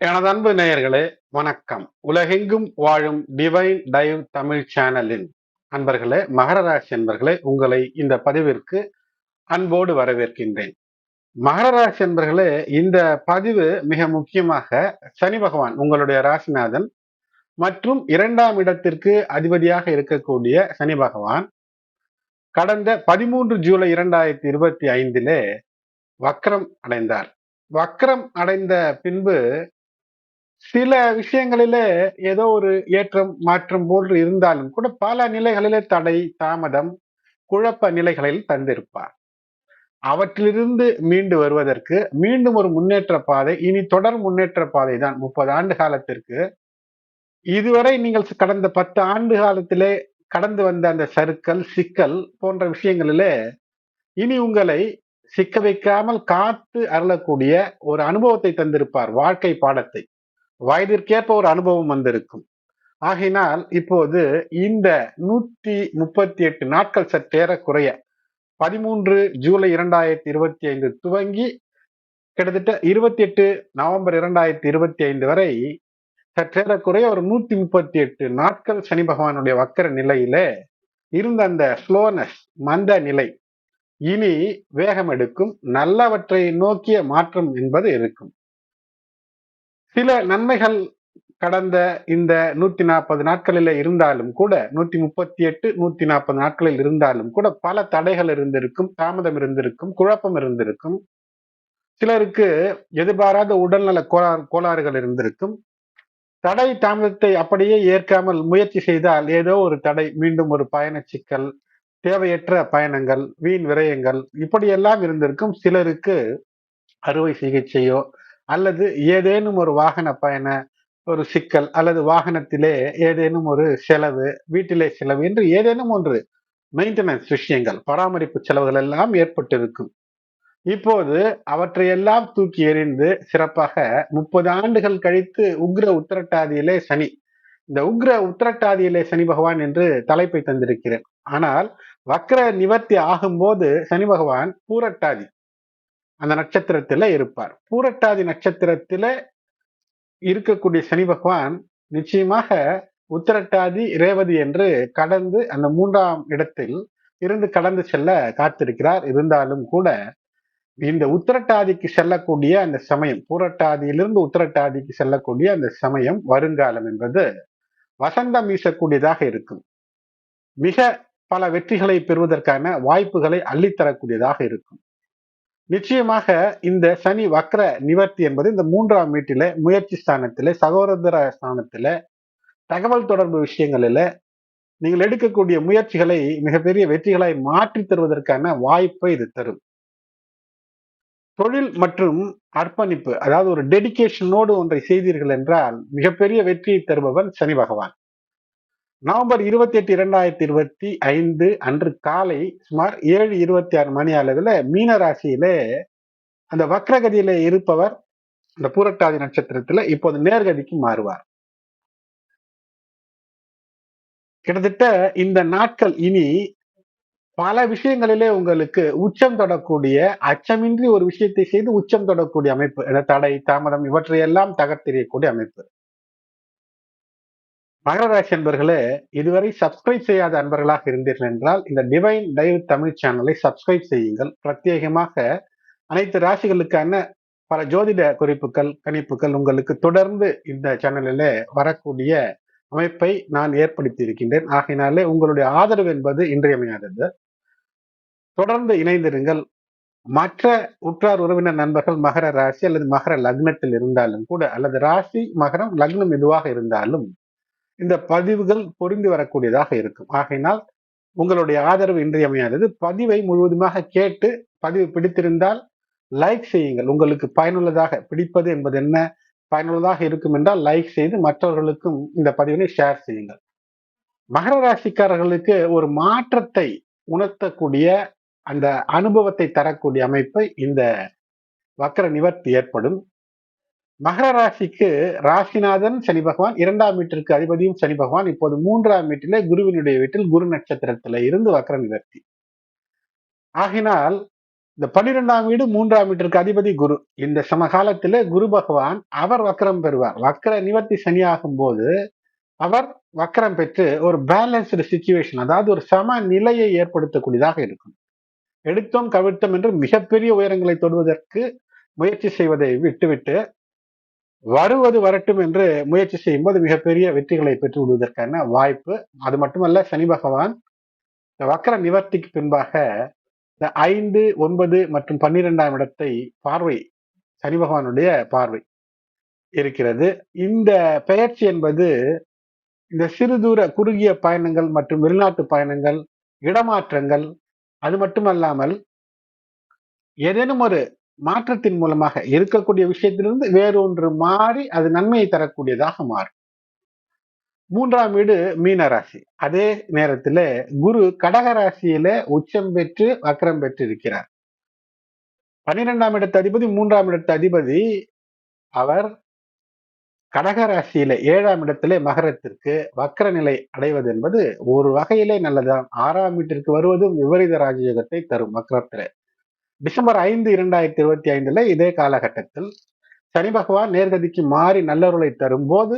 எனது அன்பு நேயர்களே வணக்கம். உலகெங்கும் வாழும் டிவைன் டைவ் தமிழ் சேனலின் அன்பர்களே மகர ராசி அன்பர்களே உங்களை இந்த பதிவிற்கு அன்போடு வரவேற்கின்றேன். மகர ராசி அன்பர்களே இந்த பதிவு மிக முக்கியமாக சனி பகவான் உங்களுடைய ராசிநாதன் மற்றும் இரண்டாம் இடத்திற்கு அதிபதியாக இருக்கக்கூடிய சனி பகவான் கடந்த பதிமூன்று ஜூலை இரண்டாயிரத்தி இருபத்தி ஐந்திலே வக்ரம் அடைந்தார். வக்ரம் அடைந்த பின்பு சில விஷயங்களிலே ஏதோ ஒரு ஏற்றம் மாற்றம் போன்று இருந்தாலும் கூட பல நிலைகளிலே தடை தாமதம் குழப்ப நிலைகளில் தந்திருப்பார். அவற்றிலிருந்து மீண்டு வருவதற்கு மீண்டும் ஒரு முன்னேற்ற பாதை இனி தொடர் முன்னேற்ற பாதை தான் முப்பது ஆண்டு காலத்திற்கு. இதுவரை நீங்கள் கடந்த பத்து ஆண்டு காலத்திலே கடந்து வந்த அந்த சருக்கள் சிக்கல் போன்ற விஷயங்களிலே இனி உங்களை சிக்க வைக்காமல் காத்து அருளக்கூடிய ஒரு அனுபவத்தை தந்திருப்பார் வாழ்க்கை பாடத்தை. வயதிற்கேற்ப ஒரு அனுபவம் வந்திருக்கும். ஆகையினால் இப்போது இந்த நூத்தி முப்பத்தி எட்டு நாட்கள் சற்றேற குறைய பதிமூன்று ஜூலை இரண்டாயிரத்தி இருபத்தி ஐந்து துவங்கி கிட்டத்தட்ட இருபத்தி எட்டு நவம்பர் இரண்டாயிரத்தி இருபத்தி ஐந்து வரை சற்றேறக்குறைய ஒரு நூத்தி முப்பத்தி எட்டு நாட்கள் சனி பகவானுடைய வக்கர நிலையில இருந்த அந்த ஸ்லோனஸ் மந்த நிலை இனி வேகம் எடுக்கும் நல்லவற்றை நோக்கிய மாற்றம் என்பது இருக்கும். சில நன்மைகள் கடந்த இந்த நூத்தி நாற்பது நாட்களில் இருந்தாலும் கூட நூத்தி முப்பத்தி எட்டு நூத்தி நாற்பது நாட்களில் இருந்தாலும் கூட பல தடைகள் இருந்திருக்கும் தாமதம் இருந்திருக்கும் குழப்பம் இருந்திருக்கும். சிலருக்கு எதிர்பாராத உடல்நல கோளாறு கோளாறுகள் இருந்திருக்கும். தடை தாமதத்தை அப்படியே ஏற்காமல் முயற்சி செய்தால் ஏதோ ஒரு தடை மீண்டும் ஒரு பயண சிக்கல் தேவையற்ற பயணங்கள் வீண் விரயங்கள் இப்படியெல்லாம் இருந்திருக்கும். சிலருக்கு அறுவை சிகிச்சையோ அல்லது ஏதேனும் ஒரு வாகன பயண ஒரு சிக்கல் அல்லது வாகனத்திலே ஏதேனும் ஒரு செலவு வீட்டிலே செலவு என்று ஏதேனும் ஒன்று மெயின்டெனன்ஸ் விஷயங்கள் பராமரிப்பு செலவுகள் எல்லாம் ஏற்பட்டிருக்கும். இப்போது அவற்றையெல்லாம் தூக்கி எறிந்து சிறப்பாக முப்பது ஆண்டுகள் கழித்து உக்ர உத்திரட்டாதியிலே சனி இந்த உக்ர உத்திரட்டாதியிலே சனி பகவான் என்று தலைப்பை தந்திருக்கிறேன். ஆனால் வக்ர நிவர்த்தி ஆகும்போது சனி பகவான் பூரட்டாதி அந்த நட்சத்திரத்துல இருப்பார். பூரட்டாதி நட்சத்திரத்துல இருக்கக்கூடிய சனி பகவான் நிச்சயமாக உத்திரட்டாதி ரேவதி என்று கடந்து அந்த மூன்றாம் இடத்தில் இருந்து கடந்து செல்ல காத்திருக்கிறார். இருந்தாலும் கூட இந்த உத்திரட்டாதிக்கு செல்லக்கூடிய அந்த சமயம் பூரட்டாதியிலிருந்து உத்திரட்டாதிக்கு செல்லக்கூடிய அந்த சமயம் வருங்காலம் என்பது வசந்தம் வீசக்கூடியதாக இருக்கும். மிக பல வெற்றிகளை பெறுவதற்கான வாய்ப்புகளை அள்ளித்தரக்கூடியதாக இருக்கும். நிச்சயமாக இந்த சனி வக்ர நிவர்த்தி என்பது இந்த மூன்றாம் வீட்டில முயற்சி ஸ்தானத்தில சகோதர ஸ்தானத்தில தகவல் தொடர்பு விஷயங்களில நீங்கள் எடுக்கக்கூடிய முயற்சிகளை மிகப்பெரிய வெற்றிகளை மாற்றி தருவதற்கான வாய்ப்பை இது தரும். தொழில் மற்றும் அர்ப்பணிப்பு அதாவது ஒரு டெடிக்கேஷனோடு ஒன்றை செய்தீர்கள் என்றால் மிகப்பெரிய வெற்றியை தருபவன் சனி பகவான். நவம்பர் இருபத்தி எட்டு இரண்டாயிரத்தி இருபத்தி ஐந்து அன்று காலை சுமார் ஏழு இருபத்தி ஆறு மணி அளவில் மீன ராசியில அந்த வக்ரகதியில இருப்பவர் இந்த பூரட்டாதி நட்சத்திரத்துல இப்போது நேர்கதிக்கு மாறுவார். கிட்டத்தட்ட இந்த நாட்கள் இனி பல விஷயங்களிலே உங்களுக்கு உச்சம் தொடக்கூடிய அச்சமின்றி ஒரு விஷயத்தை செய்து உச்சம் தொடக்கூடிய அமைப்பு தடை தாமதம் இவற்றையெல்லாம் தகர்த்தெறியக்கூடிய அமைப்பு. மகரராசி அன்பர்களே இதுவரை சப்ஸ்கிரைப் செய்யாத அன்பர்களாக இருந்தீர்கள் என்றால் இந்த டிவைன் டைவ் தமிழ் சேனலை சப்ஸ்கிரைப் செய்யுங்கள். பிரத்யேகமாக அனைத்து ராசிகளுக்கான பல ஜோதிட குறிப்புகள் கணிப்புகள் உங்களுக்கு தொடர்ந்து இந்த சேனலில் வரக்கூடிய அமைப்பை நான் ஏற்படுத்தி இருக்கின்றேன். ஆகையினாலே உங்களுடைய ஆதரவு என்பது இன்றியமையாதது. தொடர்ந்து இணைந்திருங்கள். மற்ற உற்றார் உறவினர் நண்பர்கள் மகர ராசி அல்லது மகர லக்னத்தில் இருந்தாலும் கூட அல்லது ராசி மகரம் லக்னம் எதுவாக இருந்தாலும் இந்த பதிவுகள் பொருந்தி வரக்கூடியதாக இருக்கும். ஆகையினால் உங்களுடைய ஆதரவு இன்றியமையாதது. பதிவை முழுவதுமாக கேட்டு பதிவு பிடித்திருந்தால் லைக் செய்யுங்கள். உங்களுக்கு பயனுள்ளதாக பிடிப்பது என்பது என்ன? பயனுள்ளதாக இருக்கும் என்றால் லைக் செய்து மற்றவர்களுக்கும் இந்த பதிவினை ஷேர் செய்யுங்கள். மகர ராசிக்காரர்களுக்கு ஒரு மாற்றத்தை உணர்த்தக்கூடிய அந்த அனுபவத்தை தரக்கூடிய அமைப்பை இந்த வக்கர நிவர்த்தி ஏற்படும். மகர ராசிக்கு ராசிநாதன் சனி பகவான் இரண்டாம் வீட்டிற்கு அதிபதியும் சனி பகவான். இப்போது மூன்றாம் வீட்டிலே குருவினுடைய வீட்டில் குரு நட்சத்திரத்தில இருந்து வக்கர நிவர்த்தி. ஆகினால் இந்த பன்னிரெண்டாம் வீடு மூன்றாம் வீட்டிற்கு அதிபதி குரு. இந்த சமகாலத்துல குரு பகவான் அவர் வக்கரம் பெறுவார். வக்கர நிவர்த்தி சனியாகும் போது அவர் வக்கரம் பெற்று ஒரு பேலன்ஸ்டு சுச்சுவேஷன் அதாவது ஒரு சம நிலையை ஏற்படுத்தக்கூடியதாக இருக்கும். எடுத்தோம் கவிழ்த்தோம் என்று மிகப்பெரிய உயரங்களை தொடுவதற்கு முயற்சி செய்வதை விட்டுவிட்டு வருவது வரட்டும் என்று முயற்சி செய்யும் போது மிகப்பெரிய வெற்றிகளை பெற்று விடுவதற்கான வாய்ப்பு. அது மட்டுமல்ல சனி பகவான் இந்த வக்கர நிவர்த்திக்கு பின்பாக இந்த ஐந்து ஒன்பது மற்றும் பன்னிரெண்டாம் இடத்தை பார்வை சனி பகவானுடைய பார்வை இருக்கிறது. இந்த பெயர்ச்சி என்பது இந்த சிறு தூர குறுகிய பயணங்கள் மற்றும் வெளிநாட்டு பயணங்கள் இடமாற்றங்கள் அது மட்டுமல்லாமல் ஏதேனும் ஒரு மாற்றத்தின் மூலமாக இருக்கக்கூடிய விஷயத்திலிருந்து வேறொன்று மாறி அது நன்மையை தரக்கூடியதாக மாறும். மூன்றாம் வீடு மீன ராசி அதே நேரத்துல குரு கடக ராசியில உச்சம் பெற்று வக்கரம் பெற்று இருக்கிறார் பன்னிரெண்டாம் இடத்து அதிபதி மூன்றாம் இடத்து அதிபதி அவர் கடக ராசியில ஏழாம் இடத்திலே மகரத்திற்கு வக்கர நிலை அடைவது என்பது ஒரு வகையிலே நல்லதுதான். ஆறாம் வீட்டிற்கு வருவதும் விபரீத ராஜயோகத்தை தரும் வக்கரத்திலே. டிசம்பர் ஐந்து இரண்டாயிரத்தி இருபத்தி ஐந்துல இதே காலகட்டத்தில் சனி பகவான் நேர்கதிக்கு மாறி நல்லருளை தரும்போது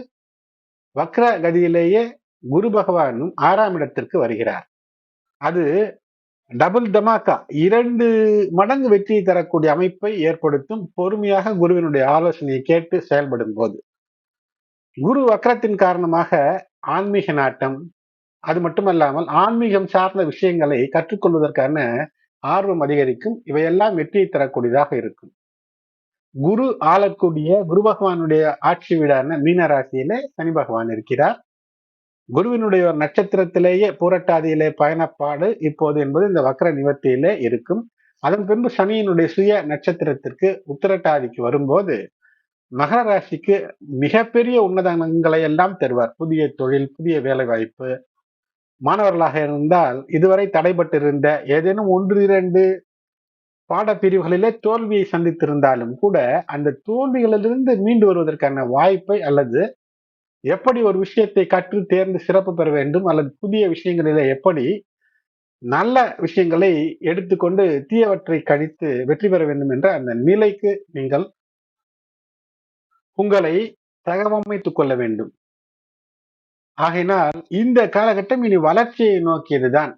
வக்ர கதியிலேயே குரு பகவானும் ஆறாம் இடத்திற்கு வருகிறார். அது டபுள் தமாக்கா இரண்டு மடங்கு வெற்றியை தரக்கூடிய அமைப்பை ஏற்படுத்தும் பொறுமையாக குருவினுடைய ஆலோசனையை கேட்டு செயல்படும் போது குரு வக்கரத்தின் காரணமாக ஆன்மீக நாட்டம் அது மட்டுமல்லாமல் ஆன்மீகம் சார்ந்த விஷயங்களை கற்றுக்கொள்வதற்கான ஆர்வம் அதிகரிக்கும். இவையெல்லாம் வெற்றியை தரக்கூடியதாக இருக்கும். குரு ஆளக்கூடிய குரு பகவானுடைய ஆட்சி வீடான மீன ராசியிலே சனி பகவான் இருக்கிறார். குருவினுடைய ஒரு நட்சத்திரத்திலேயே பூரட்டாதியிலே பயணப்பாடு இப்போது என்பது இந்த வக்கர நிவர்த்தியிலே இருக்கும். அதன் பின்பு சனியினுடைய சுய நட்சத்திரத்திற்கு உத்தரட்டாதிக்கு வரும்போது மகர ராசிக்கு மிகப்பெரிய உன்னதங்களை எல்லாம் தருவார். புதிய தொழில் புதிய வேலை வாய்ப்பு மாணவர்களாக இருந்தால் இதுவரை தடைபட்டிருந்த ஏதேனும் ஒன்று இரண்டு பாடப்பிரிவுகளிலே தோல்வியை சந்தித்திருந்தாலும் கூட அந்த தோல்விகளிலிருந்து மீண்டு வருவதற்கான வாய்ப்பை அல்லது எப்படி ஒரு விஷயத்தை கற்று தேர்ந்து சிறப்பு பெற வேண்டும் அல்லது புதிய விஷயங்களிலே எப்படி நல்ல விஷயங்களை எடுத்துக்கொண்டு தீயவற்றை கழித்து வெற்றி பெற வேண்டும் என்ற அந்த நிலைக்கு நீங்கள் உங்களை தகவமைத்துக் கொள்ள வேண்டும். ஆகையினால் இந்த காலகட்டம் இனி வளர்ச்சியை நோக்கியதுதான்.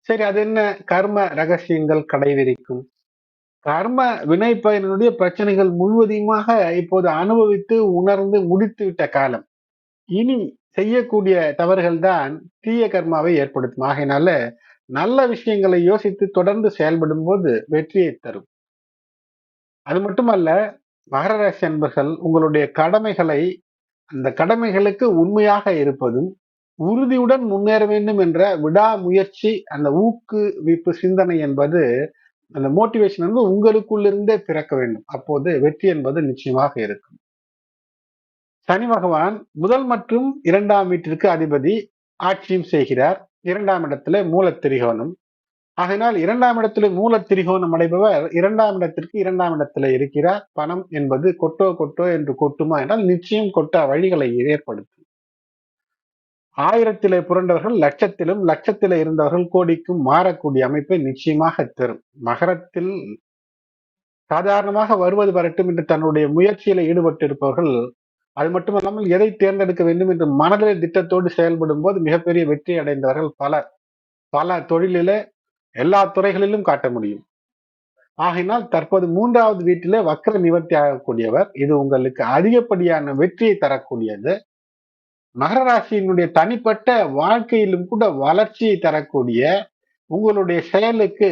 சரி அது என்ன? கர்ம ரகசியங்கள் கடைவிரிக்கும் கர்ம வினை பயனுடைய பிரச்சனைகள் முழுவதையுமாக இப்போது அனுபவித்து உணர்ந்து முடித்து விட்ட காலம். இனி செய்யக்கூடிய தவறுகள் தான் தீய கர்மாவை ஏற்படுத்தும். ஆகையினால நல்ல விஷயங்களை யோசித்து தொடர்ந்து செயல்படும் போது வெற்றியை தரும். அது மட்டுமல்ல மகர ராசி அன்பர்கள் உங்களுடைய கடமைகளை அந்த கடமைகளுக்கு உண்மையாக இருப்பதும் உறுதியுடன் முன்னேற வேண்டும் என்ற விடாமுயற்சி அந்த ஊக்குவிப்பு சிந்தனை என்பது அந்த மோட்டிவேஷன் வந்து உங்களுக்குள்ளிருந்தே பிறக்க வேண்டும். அப்போது வெற்றி என்பது நிச்சயமாக இருக்கும். சனி பகவான் முதல் மற்றும் இரண்டாம் வீட்டிற்கு அதிபதி ஆட்சியும் செய்கிறார். இரண்டாம் இடத்துல மூலத்திரிகோணம். ஆகையினால் இரண்டாம் இடத்துல மூலத்திரிகோணம் அடைபவர் இரண்டாம் இடத்திற்கு இரண்டாம் இடத்துல இருக்கிறார். பணம் என்பது கொட்டோ கொட்டோ என்று கொட்டுமா என்றால் நிச்சயம் கொட்ட வழிகளை ஏற்படுத்தும். ஆயிரத்திலே புரண்டவர்கள் லட்சத்திலும் லட்சத்திலே இருந்தவர்கள் கோடிக்கும் மாறக்கூடிய அமைப்பை நிச்சயமாக தரும். மகரத்தில் சாதாரணமாக வருவது வரட்டும் என்று தன்னுடைய முயற்சியில ஈடுபட்டிருப்பவர்கள் அது மட்டுமல்லாமல் எதை தேர்ந்தெடுக்க வேண்டும் என்று மனதிலே திட்டத்தோடு செயல்படும் போது மிகப்பெரிய வெற்றி அடைந்தவர்கள் பலர் பல தொழிலில எல்லா துறைகளிலும் காட்ட முடியும். ஆகினால் தற்போது மூன்றாவது வீட்டிலே வக்கர நிவர்த்தி ஆகக்கூடியவர் இது உங்களுக்கு அதிகப்படியான வெற்றியை தரக்கூடியது. மகர ராசியினுடைய தனிப்பட்ட வாழ்க்கையிலும் கூட வளர்ச்சியை தரக்கூடிய உங்களுடைய செயலுக்கு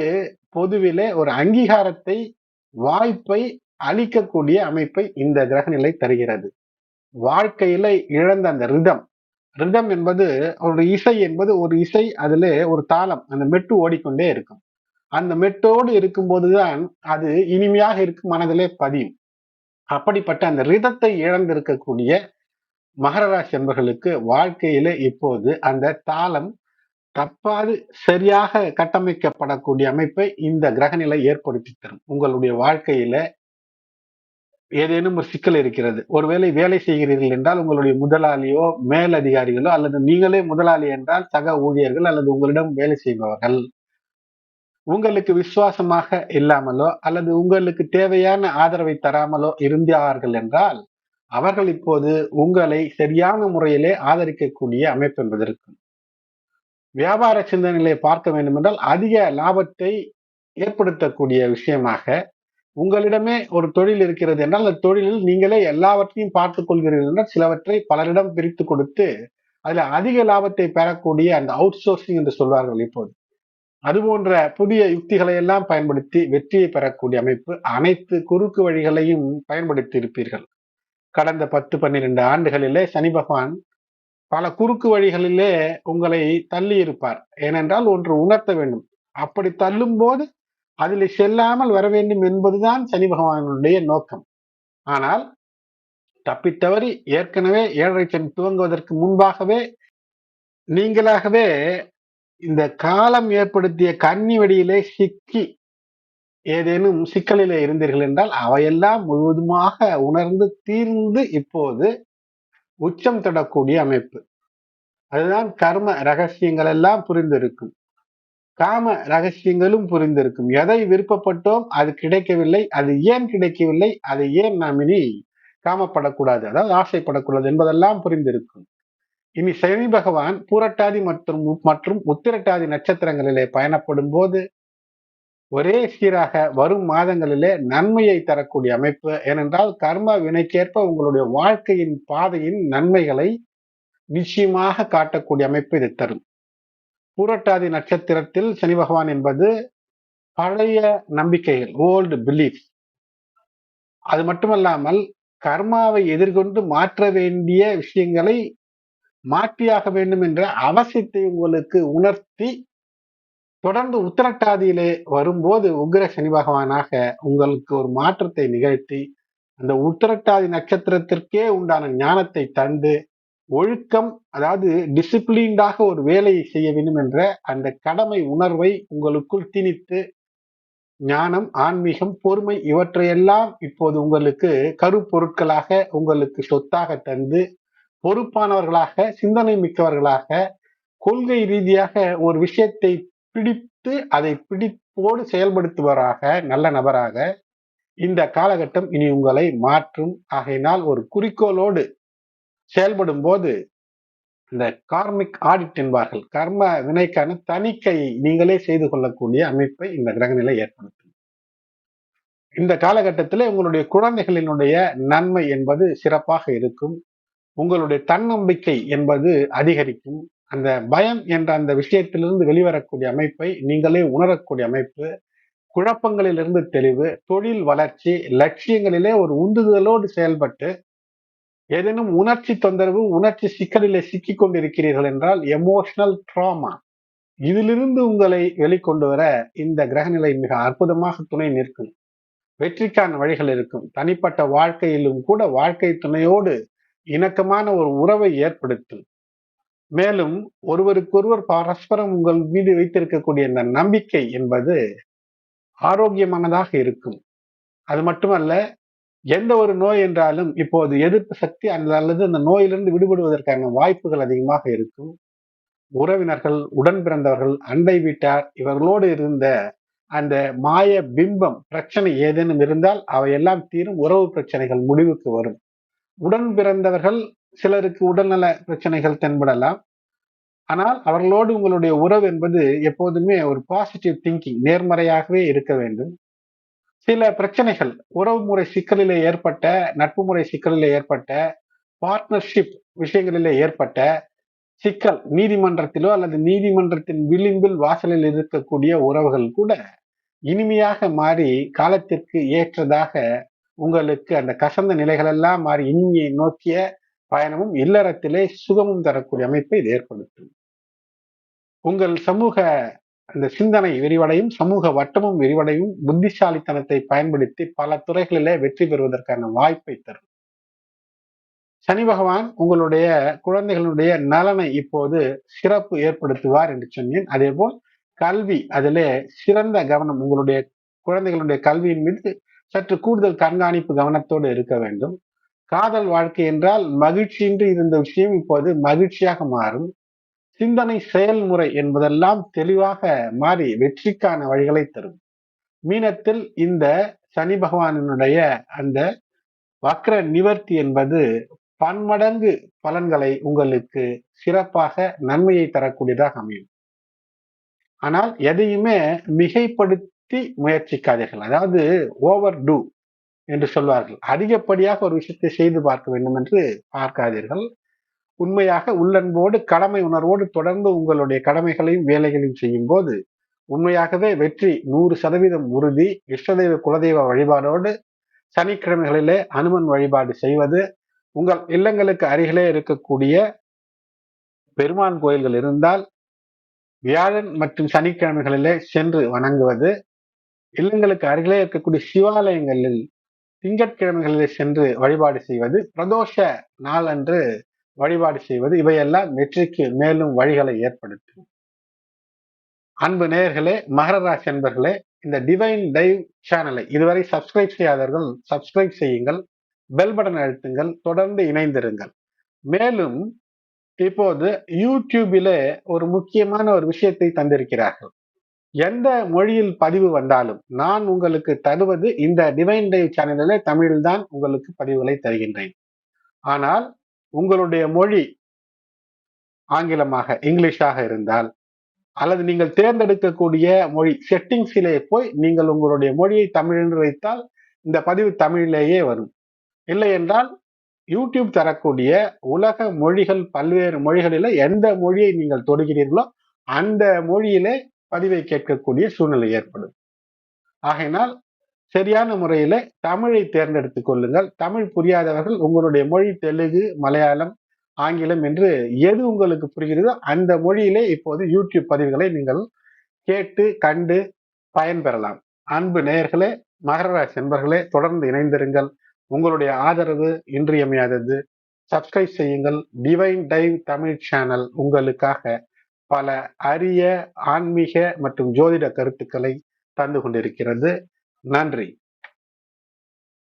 பொதுவிலே ஒரு அங்கீகாரத்தை வாய்ப்பை அளிக்கக்கூடிய அமைப்பை இந்த கிரகநிலை தருகிறது. வாழ்க்கையில இழந்த அந்த ரிதம் ரிதம் என்பது ஒரு இசை என்பது ஒரு இசை அதுல ஒரு தாளம் அந்த மெட்டு ஓடிக்கொண்டே இருக்கும். அந்த மெட்டோடு இருக்கும்போதுதான் அது இனிமையாக இருக்கும் மனதிலே பதியும். அப்படிப்பட்ட அந்த ரிதத்தை இழந்திருக்கக்கூடிய மகர ராசி என்பர்களுக்கு வாழ்க்கையில இப்போது அந்த தாளம் தப்பாது சரியாக கட்டமைக்கப்படக்கூடிய அமைப்பை இந்த கிரகநிலை ஏற்படுத்தி தரும். உங்களுடைய வாழ்க்கையில ஏதேனும் ஒரு சிக்கல் இருக்கிறது. ஒருவேளை வேலை செய்கிறீர்கள் என்றால் உங்களுடைய முதலாளியோ மேலதிகாரிகளோ அல்லது நீங்களே முதலாளி என்றால் சக ஊழியர்கள் அல்லது உங்களிடம் வேலை செய்பவர்கள். உங்களுக்கு விசுவாசமாக இல்லாமலோ அல்லது உங்களுக்கு தேவையான ஆதரவை தராமலோ இருந்தார்கள் என்றால் அவர்கள் இப்போது உங்களை சரியான முறையிலே ஆதரிக்கக்கூடிய அமைப்பு என்பது இருக்கும் வியாபார சிந்தனைகளை பார்க்க வேண்டும் என்றால் அதிக லாபத்தை ஏற்படுத்தக்கூடிய விஷயமாக உங்களிடமே ஒரு தொழில் இருக்கிறது என்றால் அந்த தொழிலில் நீங்களே எல்லாவற்றையும் பார்த்துக் கொள்கிறீர்கள் என்றால் சிலவற்றை பலரிடம் பிரித்து கொடுத்து அதுல அதிக லாபத்தை பெறக்கூடிய அந்த அவுட் சோர்சிங் என்று சொல்வார்கள் இப்போது. அது போன்ற புதிய யுக்திகளை எல்லாம் பயன்படுத்தி வெற்றியை பெறக்கூடிய அமைப்பு அனைத்து குறுக்கு வழிகளையும் பயன்படுத்தி இருப்பீர்கள். கடந்த பத்து பன்னிரெண்டு ஆண்டுகளிலே சனி பகவான் பல குறுக்கு வழிகளிலே உங்களை தள்ளி இருப்பார். ஏனென்றால் ஒன்று உணர்த்த வேண்டும். அப்படி தள்ளும் போது அதில் செல்லாமல் வர வேண்டும் என்பதுதான் சனி பகவானுடைய நோக்கம். ஆனால் தப்பித்தவறி ஏற்கனவே ஏழரை சனி துவங்குவதற்கு முன்பாகவே நீங்களாகவே இந்த காலம் ஏற்படுத்திய கன்னி சிக்கி ஏதேனும் சிக்கலிலே இருந்தீர்கள் என்றால் அவையெல்லாம் முழுவதுமாக உணர்ந்து தீர்ந்து இப்போது உச்சம் தொடக்கூடிய அமைப்பு. அதுதான் கர்ம ரகசியங்கள் எல்லாம் புரிந்திருக்கும். காம ரகசியங்களும் புரிந்திருக்கும். எதை விருப்பப்பட்டோம் அது கிடைக்கவில்லை அது ஏன் கிடைக்கவில்லை அதை ஏன் நாம் இனி காமப்படக்கூடாது அதாவது ஆசைப்படக்கூடாது என்பதெல்லாம் புரிந்திருக்கும். இனி சனி பகவான் பூரட்டாதி மற்றும் மற்றும் உத்திரட்டாதி நட்சத்திரங்களிலே பயணப்படும் போது ஒரே சீராக வரும் மாதங்களிலே நன்மையை தரக்கூடிய அமைப்பு. ஏனென்றால் கர்ம வினைக்கேற்ப உங்களுடைய வாழ்க்கையின் பாதையின் நன்மைகளை நிச்சயமாக காட்டக்கூடிய அமைப்பு இது தரும். பூரட்டாதி நட்சத்திரத்தில் சனி பகவான் என்பது பழைய நம்பிக்கைகள் ஓல்டு பிலீஃப் அது மட்டுமல்லாமல் கர்மாவை எதிர்கொண்டு மாற்ற வேண்டிய விஷயங்களை மாற்றியாக வேண்டும் என்ற அவசியத்தை உங்களுக்கு உணர்த்தி தொடர்ந்து உத்தரட்டாதியிலே வரும்போது உக்ர சனி பகவானாக உங்களுக்கு ஒரு மாற்றத்தை நிகழ்த்தி அந்த உத்தரட்டாதி நட்சத்திரத்திற்கே உண்டான ஞானத்தை தந்து ஒழுக்கம் அதாவது டிசிப்ளின்டாக ஒரு வேலையை செய்ய வேண்டும் என்ற அந்த கடமை உணர்வை உங்களுக்குள் திணித்து ஞானம் ஆன்மீகம் பொறுமை இவற்றையெல்லாம் இப்போது உங்களுக்கு கருப்பொருட்களாக உங்களுக்கு சொத்தாக தந்து பொறுப்பானவர்களாக சிந்தனை மிக்கவர்களாக கொள்கை ரீதியாக ஒரு விஷயத்தை பிடித்து அதை பிடிப்போடு செயல்படுத்துவராக நல்ல நபராக இந்த காலகட்டம் இனி உங்களை மாற்றும். ஆகையினால் ஒரு குறிக்கோளோடு செயல்படும் போது இந்த கார்மிக் ஆடிட் என்பார்கள். கர்ம வினைக்கான தணிக்கை நீங்களே செய்து கொள்ளக்கூடிய அமைப்பை இந்த கிரகநிலை ஏற்படுத்தும். இந்த காலகட்டத்தில் உங்களுடைய குழந்தைகளினுடைய நன்மை என்பது சிறப்பாக இருக்கும். உங்களுடைய தன்னம்பிக்கை என்பது அதிகரிக்கும். அந்த பயம் என்ற அந்த விஷயத்திலிருந்து வெளிவரக்கூடிய அமைப்பை நீங்களே உணரக்கூடிய அமைப்பு. குழப்பங்களிலிருந்து தெளிவு தொழில் வளர்ச்சி லட்சியங்களிலே ஒரு உந்துதலோடு செயல்பட்டு ஏதேனும் உணர்ச்சி தொந்தரவு உணர்ச்சி சிக்கலிலே சிக்கி கொண்டிருக்கிறீர்கள் என்றால் எமோஷனல் ட்ராமா இதிலிருந்து உங்களை வெளிக்கொண்டு வர இந்த கிரகநிலை மிக அற்புதமாக துணை நிற்கும். வெற்றிக்கான வழிகள் இருக்கும். தனிப்பட்ட வாழ்க்கையிலும் கூட வாழ்க்கை துணையோடு இணக்கமான ஒரு உறவை ஏற்படுத்தும். மேலும் ஒருவருக்கொருவர் பரஸ்பரம் உங்கள் மீது வைத்திருக்கக்கூடிய இந்த நம்பிக்கை என்பது ஆரோக்கியமானதாக இருக்கும். அது மட்டுமல்ல எந்த ஒரு நோய் என்றாலும் இப்போது எதிர்ப்பு சக்தி அந்த அல்லது அந்த நோயிலிருந்து விடுபடுவதற்கான வாய்ப்புகள் அதிகமாக இருக்கும். உறவினர்கள் உடன் பிறந்தவர்கள் அண்டை வீட்டார் இவர்களோடு இருந்த அந்த மாய பிம்பம் பிரச்சனை ஏதேனும் இருந்தால் அவையெல்லாம் தீரும் உறவு பிரச்சனைகள் முடிவுக்கு வரும். உடன் பிறந்தவர்கள் சிலருக்கு உடல்நல பிரச்சனைகள் தென்படலாம். ஆனால் அவர்களோடு உங்களுடைய உறவு என்பது எப்போதுமே ஒரு பாசிட்டிவ் திங்கிங் நேர்மறையாகவே இருக்க வேண்டும். சில பிரச்சனைகள் உறவு முறை சிக்கலிலே ஏற்பட்ட நட்பு முறை சிக்கலிலே ஏற்பட்ட பார்ட்னர்ஷிப் விஷயங்களிலே ஏற்பட்ட சிக்கல் நீதிமன்றத்திலோ அல்லது நீதிமன்றத்தின் விளிம்பில் வாசலில் இருக்கக்கூடிய உறவுகள் கூட இனிமையாக மாறி காலத்திற்கு ஏற்றதாக உங்களுக்கு அந்த கசந்த நிலைகளெல்லாம் மாறி இனிமையை நோக்கிய பயணமும் இல்லறத்திலே சுகமும் தரக்கூடிய அமைப்பை இது ஏற்படுத்தும். உங்கள் சமூக அந்த சிந்தனை விரிவடையும் சமூக வட்டமும் விரிவடையும் புத்திசாலித்தனத்தை பயன்படுத்தி பல துறைகளிலே வெற்றி பெறுவதற்கான வாய்ப்பை தரும். சனி பகவான் உங்களுடைய குழந்தைகளுடைய நலனை இப்போது சிறப்பு ஏற்படுத்துவார் என்று சொன்னேன். அதே போல் கல்வி அதிலே சிறந்த கவனம் உங்களுடைய குழந்தைகளுடைய கல்வியின் மீது சற்று கூடுதல் கண்காணிப்பு கவனத்தோடு இருக்க வேண்டும். காதல் வாழ்க்கை என்றால் மகிழ்ச்சியின்றி இருந்த விஷயம் இப்போது மகிழ்ச்சியாக மாறும். சிந்தனை செயல்முறை என்பதெல்லாம் தெளிவாக மாறி வெற்றிக்கான வழிகளை தரும். மீனத்தில் இந்த சனி பகவானினுடைய அந்த வக்ர நிவர்த்தி என்பது பன்மடங்கு பலன்களை உங்களுக்கு சிறப்பாக நன்மையை தரக்கூடியதாக அமையும். ஆனால் எதையுமே மிகைப்படுத்தி முயற்சிக்காதீர்கள். அதாவது ஓவர் டூ என்று சொல்வார்கள். அதிகப்படியாக ஒரு விஷயத்தை செய்து பார்க்க வேண்டும் என்று பார்க்காதீர்கள். உண்மையாக உள்ளன்போடு கடமை உணர்வோடு தொடர்ந்து உங்களுடைய கடமைகளையும் வேலைகளையும் செய்யும் போது உண்மையாகவே வெற்றி நூறு சதவீதம் உறுதி இஷ்டதெய்வ குலதெய்வ வழிபாடோடு சனிக்கிழமைகளிலே அனுமன் வழிபாடு செய்வது உங்கள் இல்லங்களுக்கு அருகிலே இருக்கக்கூடிய பெருமான் கோயில்கள் இருந்தால் வியாழன் மற்றும் சனிக்கிழமைகளிலே சென்று வணங்குவது இல்லங்களுக்கு அருகிலே இருக்கக்கூடிய சிவாலயங்களில் திங்கட்கிழமைகளிலே சென்று வழிபாடு செய்வது பிரதோஷ நாள் அன்று வழிபாடு செய்வது இவையெல்லாம் வெற்றிக்கு மேலும் வழிகளை ஏற்படுத்தும். அன்பு நேயர்களே மகர ராசி அன்பர்களே இந்த டிவைன் டைவ் சேனலை இதுவரை சப்ஸ்கிரைப் செய்யாதவர்கள் சப்ஸ்கிரைப் செய்யுங்கள் பெல் பட்டன் அழுத்துங்கள் தொடர்ந்து இணைந்திருங்கள். மேலும் இப்போது யூடியூபிலே ஒரு முக்கியமான ஒரு விஷயத்தை தந்திருக்கிறார்கள். எந்த மொழியில் பதிவு வந்தாலும் நான் உங்களுக்கு தருவது இந்த டிவைன் டைவ் சேனலிலே தமிழில்தான் உங்களுக்கு பதிவுகளை தருகின்றேன். ஆனால் உங்களுடைய மொழி ஆங்கிலமாக இங்கிலீஷாக இருந்தால் அல்லது நீங்கள் தேர்ந்தெடுக்கக்கூடிய மொழி செட்டிங்ஸிலே போய் நீங்கள் உங்களுடைய மொழியை தமிழ் என்று வைத்தால் இந்த பதிவு தமிழிலேயே வரும். இல்லை என்றால் யூடியூப் தரக்கூடிய உலக மொழிகள் பல்வேறு மொழிகளில் எந்த மொழியை நீங்கள் தொடுகிறீர்களோ அந்த மொழியிலே பதிவை கேட்கக்கூடிய சூழ்நிலை ஏற்படும். ஆகையினால் சரியான முறையில் தமிழை தேர்ந்தெடுத்துக் கொள்ளுங்கள். தமிழ் புரியாதவர்கள் உங்களுடைய மொழி தெலுங்கு மலையாளம் ஆங்கிலம் என்று எது உங்களுக்கு புரிகிறதோ அந்த மொழியிலே இப்போது யூடியூப் பதிவுகளை நீங்கள் கேட்டு கண்டு பயன்பெறலாம். அன்பு நேயர்களே மகர ராசி நண்பர்களே தொடர்ந்து இணைந்திருங்கள். உங்களுடைய ஆதரவு இன்றியமையாதது. சப்ஸ்கிரைப் செய்யுங்கள். டிவைன் டைவ் தமிழ் சேனல் உங்களுக்காக பல அரிய ஆன்மீக மற்றும் ஜோதிட கருத்துக்களை தந்து கொண்டிருக்கிறது. நன்றி.